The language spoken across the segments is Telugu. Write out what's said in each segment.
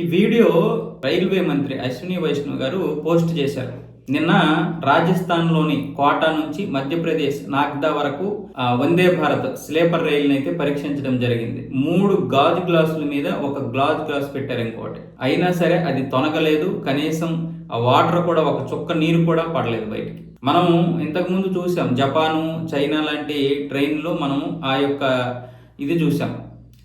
ఈ వీడియో రైల్వే మంత్రి అశ్విని వైష్ణవ్ గారు పోస్ట్ చేశారు. నిన్న రాజస్థాన్లోని కోటా నుంచి మధ్యప్రదేశ్ నాగ్దా వరకు వందే భారత్ స్లీపర్ రైలుని అయితే పరీక్షించడం జరిగింది. మూడు గాజు గ్లాసుల మీద ఒక గ్లాస్ గ్లాస్ పెట్టారు ఇంకోటి. అయినా సరే అది తొనగలేదు. కనీసం ఆ వాటర్ కూడా ఒక చుక్క నీరు కూడా పడలేదు బయటికి. మనం ఇంతకుముందు చూసాం జపాను చైనా లాంటి ట్రైన్లో మనం ఆ యొక్క ఇది చూసాం.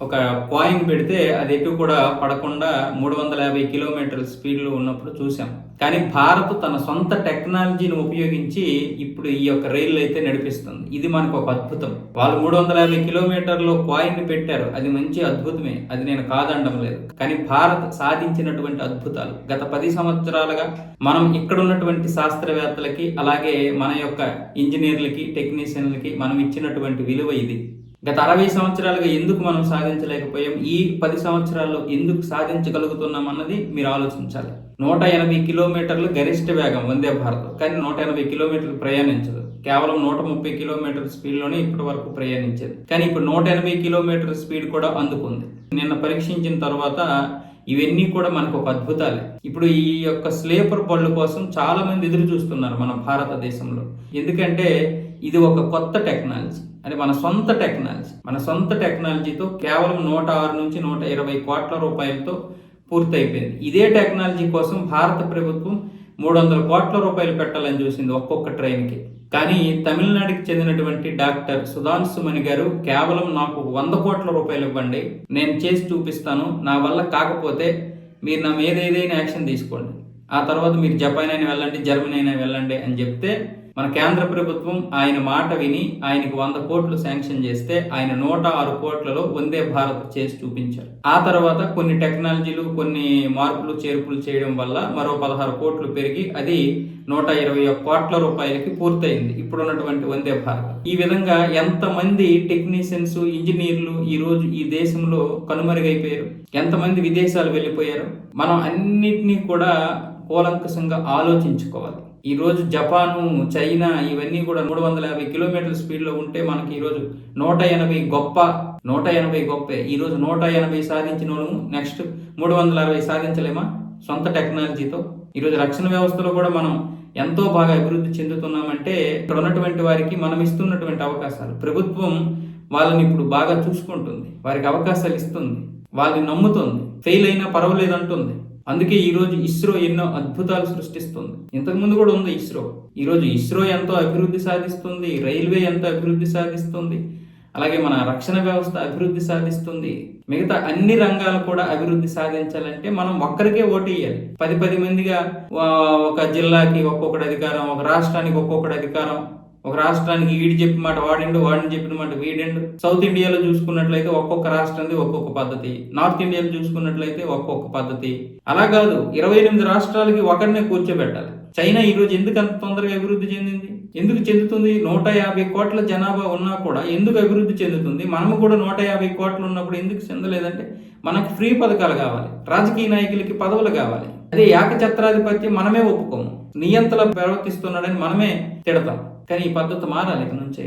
ఒక కాయిన్ పెడితే అది ఎటు కూడా పడకుండా మూడు వందల యాభై కిలోమీటర్ల స్పీడ్లో ఉన్నప్పుడు చూసాం కానీ భారత్ తన సొంత టెక్నాలజీని ఉపయోగించి ఇప్పుడు ఈ యొక్క రైలు అయితే నడిపిస్తుంది. ఇది మనకు ఒక అద్భుతం. వాళ్ళు మూడు వందల యాభై కిలోమీటర్లు కాయిన్ పెట్టారు. అది మంచి అద్భుతమే. అది నేను కాదనడం లేదు. కానీ భారత్ సాధించినటువంటి అద్భుతాలు. గత పది సంవత్సరాలుగా మనం ఇక్కడ ఉన్నటువంటి శాస్త్రవేత్తలకి అలాగే మన యొక్క ఇంజనీర్లకి టెక్నీషియన్లకి మనం ఇచ్చినటువంటి విలువ ఇది. గత అరవై సంవత్సరాలుగా ఎందుకు మనం సాధించలేకపోయాం? ఈ పది సంవత్సరాల్లో ఎందుకు సాధించగలుగుతున్నాం అన్నది మీరు ఆలోచించాలి. నూట ఎనభై కిలోమీటర్లు గరిష్ట వేగం వందే భారత్. కానీ నూట ఎనభై కిలోమీటర్లు ప్రయాణించదు. కేవలం నూట ముప్పై కిలోమీటర్ స్పీడ్లోనే ఇప్పటి వరకు ప్రయాణించేది. కానీ ఇప్పుడు నూట ఎనభై కిలోమీటర్ స్పీడ్ కూడా అందుకుంది. నిన్న పరీక్షించిన తర్వాత ఇవన్నీ కూడా మనకు ఒక అద్భుతాలే. ఇప్పుడు ఈ యొక్క స్లీపర్ బళ్ళు కోసం చాలా మంది ఎదురు చూస్తున్నారు మన భారతదేశంలో. ఎందుకంటే ఇది ఒక కొత్త టెక్నాలజీ. అంటే మన సొంత టెక్నాలజీ. మన సొంత టెక్నాలజీతో కేవలం నూట ఆరు నుంచి నూట ఇరవై కోట్ల రూపాయలతో పూర్తయిపోయింది. ఇదే టెక్నాలజీ కోసం భారత ప్రభుత్వం మూడు వందల కోట్ల రూపాయలు పెట్టాలని చూసింది ఒక్కొక్క ట్రైన్కి. కానీ తమిళనాడుకి చెందినటువంటి డాక్టర్ సుధాంశు మణి గారు కేవలం నాకు వంద కోట్ల రూపాయలు ఇవ్వండి నేను చేసి చూపిస్తాను నా వల్ల కాకపోతే మీరు నా మీద ఏదైనా యాక్షన్ తీసుకోండి. ఆ తర్వాత మీరు జపాన్ అయినా వెళ్ళండి జర్మనీ అయినా వెళ్ళండి అని చెప్తే మన కేంద్ర ప్రభుత్వం ఆయన మాట విని ఆయనకు వంద కోట్లు శాంక్షన్ చేస్తే ఆయన నూట ఆరు కోట్లలో వందే భారత్ చేసి చూపించారు. ఆ తర్వాత కొన్ని టెక్నాలజీలు కొన్ని మార్పులు చేర్పులు చేయడం వల్ల మరో పదహారు కోట్లు పెరిగి అది నూట ఇరవై ఒక్క కోట్ల రూపాయలకి పూర్తయింది. ఇప్పుడు ఉన్నటువంటి వందే భారత్. ఈ విధంగా ఎంతమంది టెక్నీషియన్స్ ఇంజనీర్లు ఈ రోజు ఈ దేశంలో కనుమరుగైపోయారు? ఎంతమంది విదేశాలు వెళ్ళిపోయారు? మనం అన్నిటినీ కూడా కూలంకషంగా ఆలోచించుకోవాలి. ఈరోజు జపాను చైనా ఇవన్నీ కూడా మూడు వందల యాభై కిలోమీటర్ల స్పీడ్లో ఉంటే మనకి ఈరోజు నూట ఎనభై గొప్ప నూట ఎనభై గొప్పే. ఈ రోజు నూట ఎనభై సాధించిన నెక్స్ట్ మూడు వందల అరవై సాధించలేమా? సొంత టెక్నాలజీతో. ఈరోజు రక్షణ వ్యవస్థలో కూడా మనం ఎంతో బాగా అభివృద్ధి చెందుతున్నామంటే ఇక్కడ ఉన్నటువంటి వారికి మనం ఇస్తున్నటువంటి అవకాశాలు. ప్రభుత్వం వాళ్ళని ఇప్పుడు బాగా చూసుకుంటుంది. వారికి అవకాశాలు ఇస్తుంది. వాళ్ళని నమ్ముతుంది. ఫెయిల్ అయినా పర్వాలేదు అంటుంది అందుకే ఈరోజు ఇస్రో ఎన్నో అద్భుతాలు సృష్టిస్తుంది. ఇంతకు ముందు కూడా ఉంది ఇస్రో. ఈ రోజు ఇస్రో ఎంతో అభివృద్ధి సాధిస్తుంది. రైల్వే ఎంతో అభివృద్ధి సాధిస్తుంది. అలాగే మన రక్షణ వ్యవస్థ అభివృద్ధి సాధిస్తుంది. మిగతా అన్ని రంగాలు కూడా అభివృద్ధి సాధించాలంటే మనం ఒక్కరికే ఓటు వేయాలి పది పది మందిగా ఒక జిల్లాకి ఒక్కొక్కటి అధికారం ఒక రాష్ట్రానికి ఒక్కొక్కటి అధికారం. ఒక రాష్ట్రానికి వీడి చెప్పిన మాట వాడిండు వాడిని చెప్పిన మాట వీడిండు. సౌత్ ఇండియాలో చూసుకున్నట్లయితే ఒక్కొక్క రాష్ట్రానికి ఒక్కొక్క పద్ధతి. నార్త్ ఇండియాలో చూసుకున్నట్లయితే ఒక్కొక్క పద్ధతి. అలా కాదు ఇరవై ఎనిమిది రాష్ట్రాలకి ఒకరినే కూర్చోబెట్టాలి. చైనా ఈరోజు ఎందుకు అంత తొందరగా అభివృద్ధి చెందింది? ఎందుకు చెందుతుంది? నూట యాభై కోట్ల జనాభా ఉన్నా కూడా ఎందుకు అభివృద్ధి చెందుతుంది? మనము కూడా నూట యాభై కోట్లు ఉన్నప్పుడు ఎందుకు చెందలేదంటే మనకు ఫ్రీ పథకాలు కావాలి. రాజకీయ నాయకులకి పదవులు కావాలి. అదే ఏకఛత్రాధిపత్యం మనమే ఒప్పుకోము. నియంతలా ప్రవర్తిస్తున్నాడని మనమే తిడతాం. కానీ ఈ పద్ధతి మారాలి ఇక నుంచి.